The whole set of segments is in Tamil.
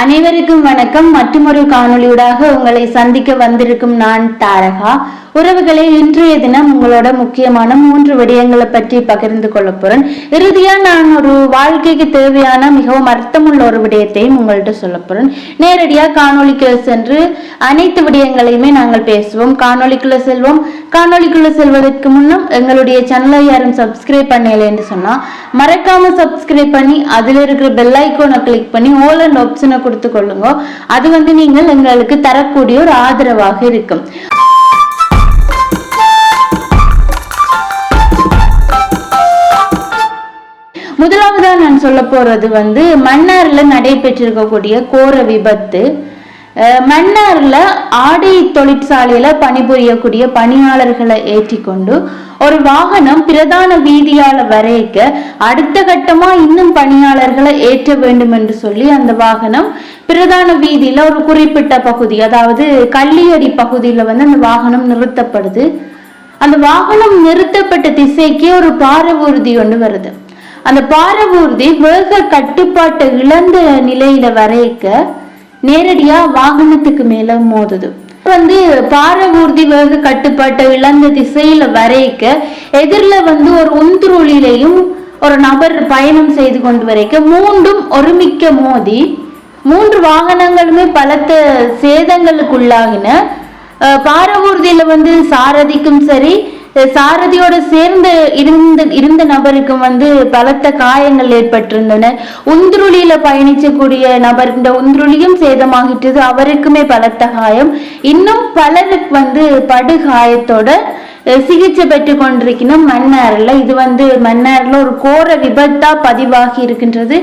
அனைவருக்கும் வணக்கம். மற்றொரு காணொளியூடாக உங்களை சந்திக்க வந்திருக்கும் நான் தாரகா. உறவுகளே இன்றைய தினம் உங்களோட முக்கியமான மூன்று விடயங்களை பற்றி பகிர்ந்து கொள்ள போறேன். இறுதியா நான் ஒரு வாழ்க்கைக்கு தேவையான மிகவும் அர்த்தமுள்ள ஒரு விடயத்தையும் உங்கள்கிட்ட சொல்ல போறேன். நேரடியா காணொலிக்குள்ள சென்று அனைத்து விடயங்களையுமே நாங்கள் பேசுவோம். காணொலிக்குள்ள செல்வோம். காணொலிக்குள்ள செல்வதற்கு முன்னும் எங்களுடைய சேனலை யாரும் சப்ஸ்கிரைப் பண்ணல என்று சொன்னா மறக்காம சப்ஸ்கிரைப் பண்ணி அதுல இருக்கிற பெல் ஐக்கோனை கிளிக் பண்ணி ஓல் அண்ட் ஆப்ஷனை கொடுத்து கொள்ளுங்க. அது வந்து நீங்கள் எங்களுக்கு தரக்கூடிய ஒரு ஆதரவாக இருக்கும். முதலாவதாக நான் சொல்ல போகிறது வந்து மன்னாரில் நடைபெற்றிருக்கக்கூடிய கோர விபத்து. மன்னாரில் ஆடை தொழிற்சாலையில் பணிபுரியக்கூடிய பணியாளர்களை ஏற்றிக்கொண்டு ஒரு வாகனம் பிரதான வீதியால் வரைக்க அடுத்த கட்டமாக இன்னும் பணியாளர்களை ஏற்ற வேண்டும் என்று சொல்லி அந்த வாகனம் பிரதான வீதியில் ஒரு குறிப்பிட்ட பகுதி அதாவது கள்ளியடி பகுதியில் வந்து அந்த வாகனம் நிறுத்தப்படுது. அந்த வாகனம் நிறுத்தப்பட்ட திசைக்கே ஒரு பாரவூர்தி ஒன்று வருது. அந்த பாரவூர்தி வேக கட்டுப்பாட்டை இழந்த நிலையில வரைக்க நேரடியா வாகனத்துக்கு மேல மோதுது. வந்து பாரவூர்தி வேக கட்டுப்பாட்டை இழந்த திசையில வரைக்க எதிரில வந்து ஒரு உந்துருளிலையும் ஒரு நபர் பயணம் செய்து கொண்டு வரைக்க மூன்றும் ஒருமிக்க மோதி மூன்று வாகனங்களுமே பலத்த சேதங்களுக்குள்ளாகின. அஹ் பாரவூர்தியில வந்து சாரதிக்கும் சரி சாரதியோட சேர்ந்து இருந்த இருந்த நபருக்கும் வந்து பலத்த காயங்கள் ஏற்பட்டிருந்தன. உந்துருளியில பயணிச்சக்கூடிய நபர் இந்த உந்துருளியும் சேதமாகிட்டது. அவருக்குமே பலத்த காயம். இன்னும் பலருக்கு வந்து படுகாயத்தோட சிகிச்சை பெற்று கொண்டிருக்கணும் மன்னாரில் இது வந்து மன்னாரில் ஒரு கோர விபத்தா பதிவாகி இருக்கின்றது.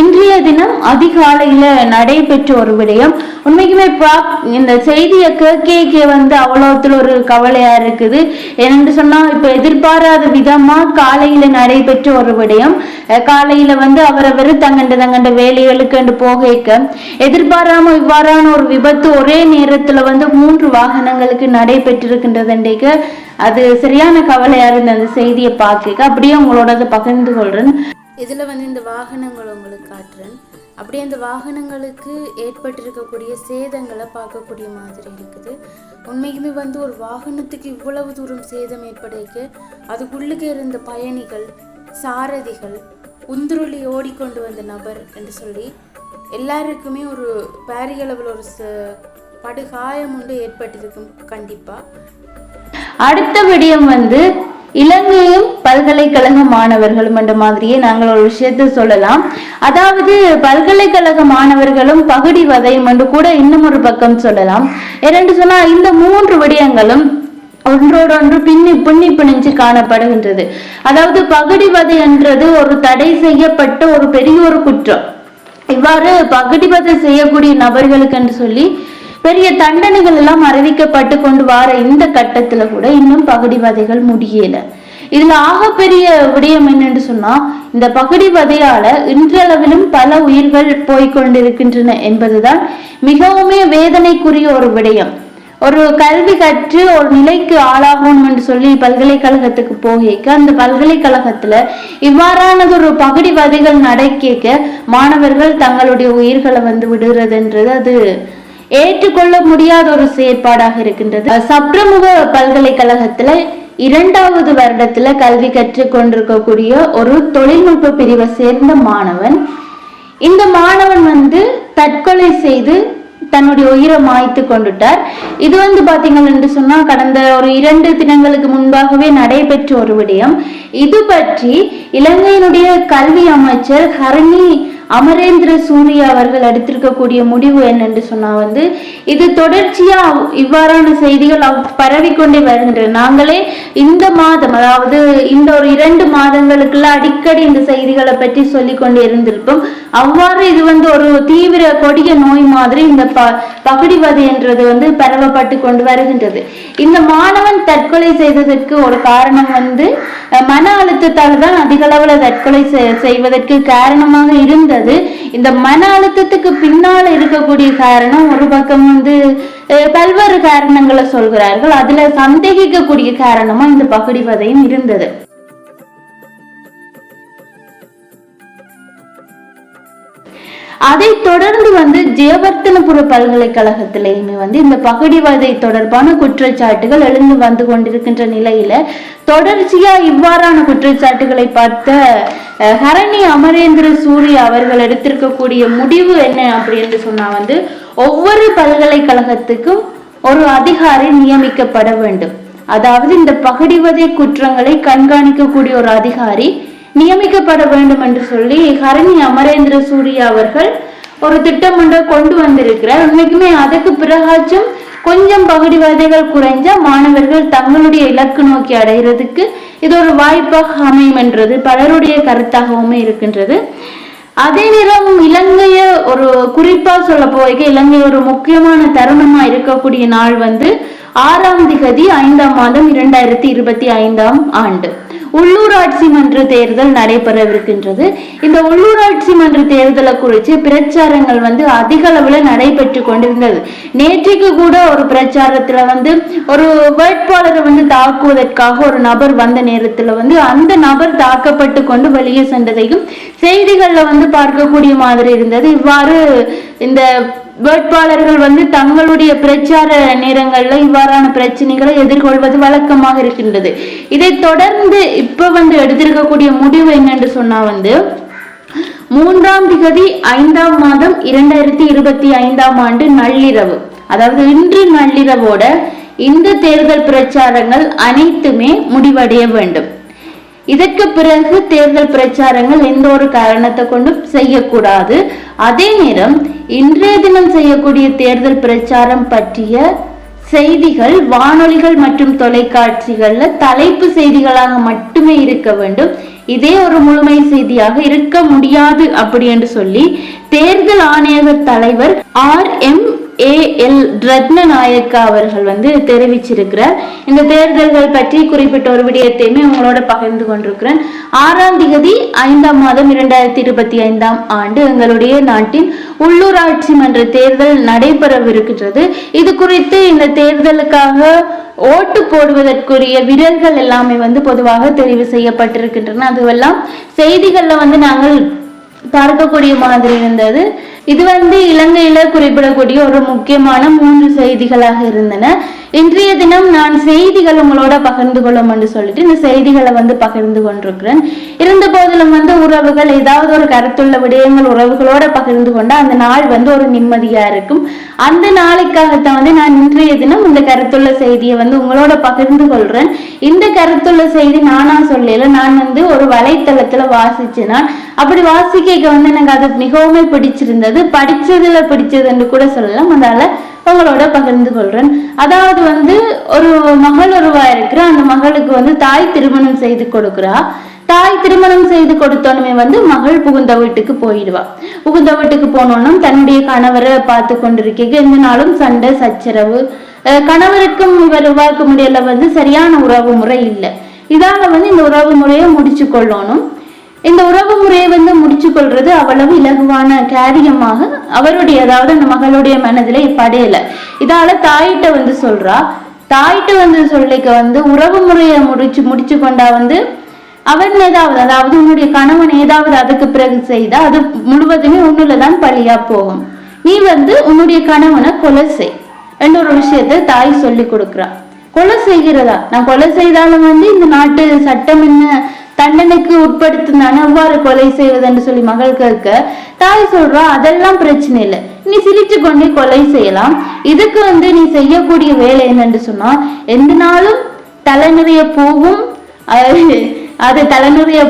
இன்றைய தினம் அதிகாலையில் நடைபெற்ற ஒரு விடயம். உண்மைக்குமே பா இந்த செய்தியை கேட்க வந்து அவ்வளோத்துல ஒரு கவலையா இருக்குது. என்னென்று சொன்னால் இப்போ எதிர்பாராத விதமா காலையில் நடைபெற்ற ஒரு விடயம். காலையில் வந்து அவரவர் தங்கண்ட தங்கண்ட வேலைகளுக்கு போகைக்க எதிர்பாராம இவ்வாறான ஒரு விபத்து ஒரே நேரத்தில் வந்து மூன்று வாகனங்களுக்கு நடைபெற்றிருக்கின்றதுன்றீங்க அது சரியான கவலையா இருந்த அந்த செய்தியை பார்க்க அப்படியே உங்களோட அதை பகிர்ந்து கொள்றேன். இதுல வந்து இந்த வாகனங்கள் உங்களுக்கு காட்டுறேன். அப்படியே அந்த வாகனங்களுக்கு ஏற்பட்டிருக்கக்கூடிய சேதங்களை பார்க்கக்கூடிய மாதிரி இருக்குது. உண்மைக்குமே வந்து ஒரு வாகனத்துக்கு இவ்வளவு தூரம் சேதம் ஏற்படைக்க அதுக்குள்ளுக்கு இருந்த பயணிகள் சாரதிகள் உந்துருளி ஓடிக்கொண்டு வந்த நபர் என்று சொல்லி எல்லாருக்குமே ஒரு பாரியளவில் ஒரு ச- படுகாயம் உண்டு ஏற்பட்டிருக்கும் கண்டிப்பாக அடுத்த விடயம் வந்து இலங்கையும் பல்கலைக்கழக மாணவர்களும் என்ற மாதிரியே நாங்கள் ஒரு விஷயத்தை சொல்லலாம். அதாவது பல்கலைக்கழக மாணவர்களும் பகுடி வதையும் என்று கூட இன்னும் ஒரு பக்கம் சொல்லலாம். ஏனென்று சொன்னா இந்த மூன்று விடயங்களும் ஒன்றோடொன்று பின்னி பின்னி பிணைஞ்சு காணப்படுகின்றது. அதாவது பகுடிவதை என்றது ஒரு தடை செய்யப்பட்ட ஒரு பெரிய ஒரு குற்றம். இவ்வாறு பகுடிவதை செய்யக்கூடிய நபர்களுக்கு என்று சொல்லி பெரிய தண்டனைகள் எல்லாம் அறிவிக்கப்பட்டு கொண்டு வர இந்த கட்டத்துல கூட இன்னும் பகுடிவதைகள் முடியல. இதுல ஆகப்பெரிய விடயம் என்னன்னு சொன்னா இந்த பகுடிவதையால இன்றளவிலும் பல உயிர்கள் போய்கொண்டிருக்கின்றன என்பதுதான் மிகவுமே வேதனைக்குரிய ஒரு விடயம். ஒரு கல்வி கற்று ஒரு நிலைக்கு ஆளாகணும் என்று சொல்லி பல்கலைக்கழகத்துக்கு போகிக்க அந்த பல்கலைக்கழகத்துல இவ்வாறானது ஒரு பகுடிவதைகள் நடக்க மாணவர்கள் தங்களுடைய உயிர்களை வந்து விடுறதுன்றது அது ஏற்றுக்கொள்ள முடியாத ஒரு செயற்பாடாக இருக்கின்றது. சப்ரமுக பல்கலைக்கழகத்துல இரண்டாவது வருடத்துல கல்வி கற்றுக் கொண்டிருக்கக்கூடிய ஒரு தொழில்நுட்ப பிரிவை சேர்ந்த மாணவன். இந்த மாணவன் வந்து தற்கொலை செய்து தன்னுடைய உயிரை மாய்த்து கொண்டுட்டார். இது வந்து பாத்தீங்கள் என்று சொன்னா கடந்த ஒரு இரண்டு தினங்களுக்கு முன்பாகவே நடைபெற்ற ஒரு விடயம். இது பற்றி இலங்கையினுடைய கல்வி அமைச்சர் ஹரணி அமரேந்திர சூர்யா அவர்கள் எடுத்திருக்கக்கூடிய முடிவு என்னென்று சொன்னா வந்து இது தொடர்ச்சியா இவ்வாறான செய்திகள் அவ்- பரவிக்கொண்டே வருகின்றன நாங்களே இந்த மாதம் அதாவது இந்த ஒரு இரண்டு மாதங்களுக்குள்ள அடிக்கடி இந்த செய்திகளை பற்றி சொல்லி கொண்டு இருந்திருப்போம். அவ்வாறு இது வந்து ஒரு தீவிர கொடிய நோய் மாதிரி இந்த ப பகுடிவது என்றது வந்து பரவப்பட்டு கொண்டு வருகின்றது. இந்த மாணவன் தற்கொலை செய்ததற்கு ஒரு காரணம் வந்து மன அழுத்தத்தால் தான் அதிக தற்கொலை செய்வதற்கு காரணமாக இருந்தது. இந்த மன அழுத்தத்துக்கு பின்னால் இருக்கக்கூடிய காரணம் ஒரு பக்கம் வந்து பல்வேறு காரணங்களை சொல்கிறார்கள். அதுல சந்தேகிக்கக்கூடிய காரணமா இந்த பகுடிவதையும் இருந்தது. அதை தொடர்ந்து வந்து ஜெயவர்த்தனபுர பல்கலைக்கழகத்திலேயுமே வந்து இந்த பகடிவதை தொடர்பான குற்றச்சாட்டுகள் எழுந்து வந்து கொண்டிருக்கின்ற நிலையில தொடர்ச்சியா இவ்வாறான குற்றச்சாட்டுகளை பார்த்த ஹரணி அமரேந்திர சூரிய அவர்கள் எடுத்திருக்கக்கூடிய முடிவு என்ன அப்படின்னு சொன்னா வந்து ஒவ்வொரு பல்கலைக்கழகத்துக்கும் ஒரு அதிகாரி நியமிக்கப்பட வேண்டும். அதாவது இந்த பகடிவதை குற்றங்களை கண்காணிக்கக்கூடிய ஒரு அதிகாரி நியமிக்கப்பட வேண்டும் என்று சொல்லி ஹரணி அமரேந்திர சூரியா அவர்கள் ஒரு திட்டம் ஒன்றை கொண்டு வந்திருக்கிறார். உண்மைக்குமே அதுக்கு பிறகாச்சும் கொஞ்சம் பகுதிவாதைகள் குறைஞ்சா மாணவர்கள் தங்களுடைய இலக்கு நோக்கி அடைகிறதுக்கு இது ஒரு வாய்ப்பாக அமையும் என்றது பலருடைய கருத்தாகவுமே இருக்கின்றது. அதே நேரம் இலங்கைய ஒரு குறிப்பா சொல்ல போய்க்க இலங்கை ஒரு முக்கியமான தருணமா இருக்கக்கூடிய நாள் வந்து ஆறாம் திகதி ஐந்தாம் மாதம் இரண்டாயிரத்தி இருபத்தி ஐந்தாம் ஆண்டு. உள்ளூராட்சி மன்ற தேர்தல் நடைபெறவிருக்கின்றது இந்த உள்ளூராட்சி மன்ற தேர்தலை குறித்து பிரச்சாரங்கள் வந்து அதிக அளவில் நடைபெற்று கொண்டிருந்தது. நேற்றைக்கு கூட ஒரு பிரச்சாரத்தில் வந்து ஒரு வேட்பாளரை வந்து தாக்குவதற்காக ஒரு நபர் வந்த நேரத்தில் வந்து அந்த நபர் தாக்கப்பட்டு கொண்டு வெளியே சென்றதையும் செய்திகளில் வந்து பார்க்கக்கூடிய மாதிரி இருந்தது. இவ்வாறு இந்த வேட்பாளர்கள் வந்து தங்களுடைய பிரச்சார நேரங்கள்ல இவ்வாறான பிரச்சனைகளை எதிர்கொள்வது வழக்கமாக இருக்கின்றது. இதை தொடர்ந்து இப்ப வந்து எடுத்திருக்கக்கூடிய முடிவு என்னன்னு சொன்னா வந்து மூன்றாம் திகதி ஐந்தாம் மாதம் இரண்டாயிரத்தி இருபத்தி ஐந்தாம் ஆண்டு நள்ளிரவு. அதாவது இன்று நள்ளிரவோட இந்த தேர்தல் பிரச்சாரங்கள் அனைத்துமே முடிவடைய வேண்டும். இதற்கு பிறகு தேர்தல் பிரச்சாரங்கள் எந்த ஒரு காரணத்தை கொண்டும் செய்யக்கூடாது. அதே நேரம் இன்றைய தினம் செய்யக்கூடிய தேர்தல் பிரச்சாரம் பற்றிய செய்திகள் வானொலிகள் மற்றும் தொலைக்காட்சிகள்ல தலைப்பு செய்திகளாக மட்டுமே இருக்க வேண்டும். இதே ஒரு முழுமை செய்தியாக இருக்க முடியாது அப்படி என்று சொல்லி தேர்தல் ஆணையக தலைவர் R M A L Rathnayake அவர்கள் வந்து தெரிவிச்சிருக்கிறார் இந்த தேர்தல்கள் பற்றி குறிப்பிட்ட ஒரு விடயத்தையுமே உங்களோட பகிர்ந்து கொண்டிருக்கிறேன். ஆறாம் திகதி ஐந்தாம் மாதம் இரண்டாயிரத்தி இருபத்தி ஐந்தாம் ஆண்டு எங்களுடைய நாட்டின் உள்ளூராட்சி மன்ற தேர்தல் நடைபெறவிருக்கின்றது. இது குறித்து இந்த தேர்தலுக்காக ஓட்டு போடுவதற்குரிய விரல்கள் எல்லாமே வந்து பொதுவாக தெரிவு செய்யப்பட்டிருக்கின்றன. அதுவெல்லாம் செய்திகள்ல வந்து நாங்கள் பார்க்கக்கூடிய மாதிரி இருந்தது. இது வந்து இலங்கையில குறிப்பிடக்கூடிய ஒரு முக்கியமான மூன்று செய்திகளாக இருந்தன. இன்றைய தினம் நான் செய்திகள் உங்களோட பகிர்ந்து கொள்ளும் என்று சொல்லிட்டு இந்த செய்திகளை வந்து பகிர்ந்து கொண்டிருக்கிறேன். இருந்த போதிலும் வந்து உறவுகள் ஏதாவது ஒரு கருத்துள்ள விடயங்கள் உறவுகளோட பகிர்ந்து கொண்டா அந்த நாள் வந்து ஒரு நிம்மதியா இருக்கும். அந்த நாளைக்காகத்தான் வந்து நான் இன்றைய தினம் இந்த கருத்துள்ள செய்தியை வந்து உங்களோட பகிர்ந்து கொள்றேன். இந்த கருத்துள்ள செய்தி நானா சொல்லல நான் வந்து ஒரு வலைத்தளத்துல வாசிச்சேன். நான் அப்படி வாசிக்க வந்து எனக்கு அது மிகவும் பிடிச்சிருந்தது. படிச்சதுல பிடிச்சது கூட சொல்லலாம். அதனால உங்களோட பகிர்ந்து கொள்றேன். அதாவது வந்து ஒரு மகள் ஒருவா இருக்கிற அந்த மகளுக்கு வந்து தாய் திருமணம் செய்து கொடுக்கிறா. தாய் திருமணம் செய்து கொடுத்தோனுமே வந்து மகள் புகுந்த வீட்டுக்கு போயிடுவா. புகுந்த வீட்டுக்கு போனோன்னும் தன்னுடைய கணவரை பார்த்து கொண்டிருக்க எந்த நாளும் சண்டை சச்சரவு கணவருக்கும் கணவருக்கும் உருவாக்க முடியல வந்து சரியான உறவு முறை இல்லை. இதால வந்து இந்த உறவு முறையை முடிச்சு கொள்ளணும் இந்த உறவு முறையை வந்து முடிச்சு சொல்றது அவ்வளவு இலகுவான காரியமாக அவருடைய அதாவது அந்த மகளுடைய மனதில படையல. இதால தாயிட்ட வந்து சொல்றா. தாயிட்ட வந்து சொல்லிக்க வந்து உறவு முறையை முடிச்சு முடிச்சு கொண்டா வந்து அவன் ஏதாவது அதாவது உன்னுடைய கணவன் ஏதாவது அதுக்கு பிறகு செய்தா அது முழுவதுமே உன்னுலதான் பழியா போகும். நீ வந்து உன்னுடைய கணவனை கொலை செய். என்ற ஒரு விஷயத்தை தாய் சொல்லி கொடுக்குறா. கொலை செய்கிறதா? நான் கொலை செய்தாலும் வந்து இந்த நாட்டு சட்டம் என்ன? தண்டனைக்கு உட்படுத்தினான எவ்வாறு கொலை செய்வதுன்னு சொல்லி மகள் கேட்க தாய் சொல்றா அதெல்லாம் பிரச்சனை இல்லை. நீ சிரிச்சு கொண்டே கொலை செய்யலாம். இதுக்கு வந்து நீ செய்யக்கூடிய வேலை என்னன்னு சொன்னா எந்த நாளும் தலைநிறைய பூவும் அது அது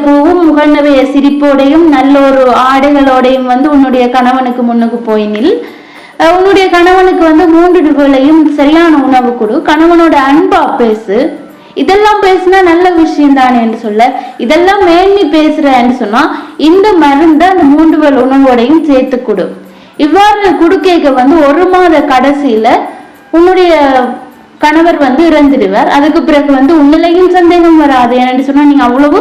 பூவும் முகம் சிரிப்போடையும் நல்ல ஒரு ஆடைகளோடையும் வந்து உன்னுடைய கணவனுக்கு முன்னுக்கு போய் நில். உன்னுடைய கணவனுக்கு வந்து மூன்று வேளையும் சரியான உணவு கொடு. கணவனோட அன்பா பேசு. இதெல்லாம் பேசினா நல்ல விஷயம் தானே என்று சொல்ல இதெல்லாம் மேன்மை பேசுறேன்னு சொன்னா இந்த மருந்தை அந்த மூன்று வேல் உணவோடையும் சேர்த்து கொடு இவ்வாறு குடுக்கைக்கு வந்து ஒரு மாத கடைசியில உன்னுடைய கணவர் வந்து இறந்துடுவார். அதுக்கு பிறகு வந்து உன்னிலையும் சந்தேகம் வராது ஏன்னு சொன்னா நீங்க அவ்வளவு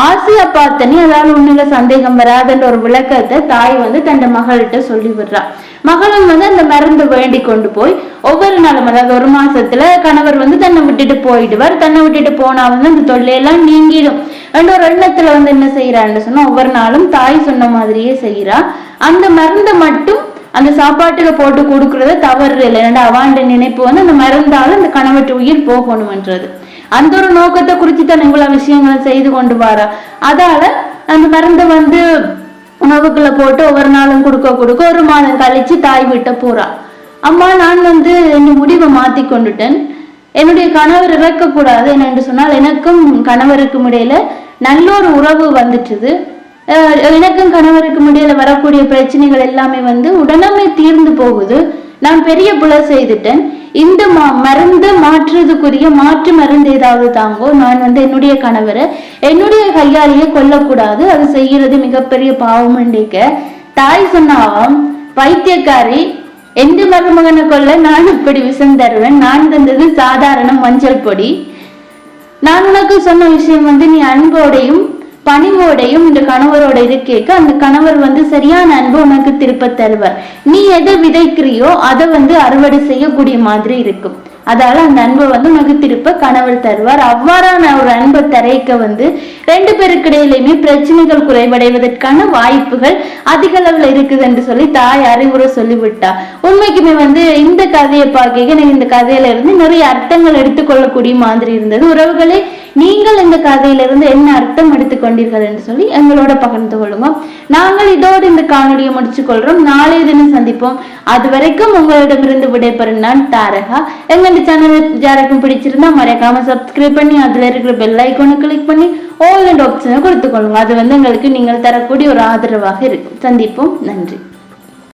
ஆசையா பார்த்தனே அதாவது உன்னில சந்தேகம் வராதுன்ற ஒரு விளக்கத்தை தாய் வந்து தன் மகள்கிட்ட சொல்லி விடுறா மகளும் வந்து அந்த மருந்து வேண்டி கொண்டு போய் ஒவ்வொரு நாளும் அதாவது ஒரு மாசத்துல கணவர் வந்து தன்னை விட்டுட்டு போயிடுவார். தன்னை விட்டுட்டு போனா வந்து அந்த தொல்லையெல்லாம் நீங்கிடும். ரெண்டு ஒரு எண்ணத்துல வந்து என்ன செய்யறான்னு சொன்னா ஒவ்வொரு நாளும் தாய் சொன்ன மாதிரியே செய்யறா அந்த மருந்தை மட்டும் அந்த சாப்பாட்டுல போட்டு கொடுக்கறது தவறு இல்லை. ஏன்னா அவாண்ட நினைப்பு வந்து அந்த மருந்தால அந்த கணவற்று உயிர் போகணும்ன்றது. அந்த ஒரு நோக்கத்தை குறித்து தான் இவ்வளவு விஷயங்களை செய்து கொண்டு வாரா. அதால அந்த மருந்தை வந்து உணவுக்குள்ள போட்டு ஒவ்வொரு நாளும் கொடுக்க கொடுக்க ஒரு மாதம் கழிச்சு தாய் விட்ட போறா. அம்மா நான் வந்து என் முடிவை மாத்தி கொண்டுட்டேன். என்னுடைய கணவர் இறக்கக்கூடாது என்னென்று சொன்னால் எனக்கும் கணவருக்கும் இடையில நல்ல ஒரு உறவு வந்துட்டுது. எனக்கும் கணவருக்கும் இடையில வரக்கூடிய பிரச்சனைகள் எல்லாமே வந்து உடனே தீர்ந்து போகுது. நான் பெரிய புல செய்துட்டேன். இந்த மா மருந்து மாற்றுறதுக்குரிய மாற்று மருந்து ஏதாவது தாங்கோ? நான் வந்து என்னுடைய கணவரை. என்னுடைய கையாலேயே கொல்லக்கூடாது. அது செய்கிறது மிகப்பெரிய பாவம் தாய் சொன்னாவாம் வைத்தியக்காரி எந்த மருமகனை கொல்ல நான் இப்படி விஷம் தருவேன்? நான் தந்தது சாதாரண மஞ்சள் பொடி. நான் உனக்கு சொன்ன விஷயம் வந்து நீ அன்போடையும் பணிவோடையும் இந்த கணவரோட கேட்க அந்த கணவர் வந்து சரியான அன்பு உனக்கு திருப்ப தருவார். நீ எதை விதைக்கிறியோ அதை வந்து அறுவடை செய்யக்கூடிய மாதிரி இருக்கும். அதால அந்த அன்பை வந்து உனக்கு திருப்ப கணவர் தருவார். அவ்வாறான ஒரு அன்பை தரைக்க வந்து ரெண்டு பேருக்கிடையிலையுமே பிரச்சனைகள் குறைவடைவதற்கான வாய்ப்புகள் அதிக அளவுல இருக்குது என்று சொல்லி தாய் அறிவுரை சொல்லிவிட்டா. உண்மைக்குமே வந்து இந்த கதையை பார்க்க எனக்கு இந்த கதையில இருந்து நிறைய அர்த்தங்கள் எடுத்துக்கொள்ளக்கூடிய மாதிரி இருந்தது. உறவுகளே நீங்கள் இந்த கதையிலிருந்து என்ன அர்த்தம் எடுத்துக்கொண்டீர்கள் என்று சொல்லி எங்களோட பகிர்ந்து கொள்ளுங்க. நாங்கள் இதோடு இந்த காணொலியை முடிச்சுக்கொள்றோம். நாளைய தினம் சந்திப்போம். அது வரைக்கும் உங்களிடமிருந்து விடைபெறும் நான் தாரகா. எங்கள் சேனல் யாருக்கும் பிடிச்சிருந்தா மறக்காம சப்ஸ்கிரைப் பண்ணி அதுல இருக்கிற பெல் ஐக்கோனை கிளிக் பண்ணி ஆல் அண்ட் ஆப்ஷனை கொடுத்துக்கொள்ளுங்க. அது வந்து எங்களுக்கு நீங்கள் தரக்கூடிய ஒரு ஆதரவாக இருக்கும். சந்திப்போம். நன்றி.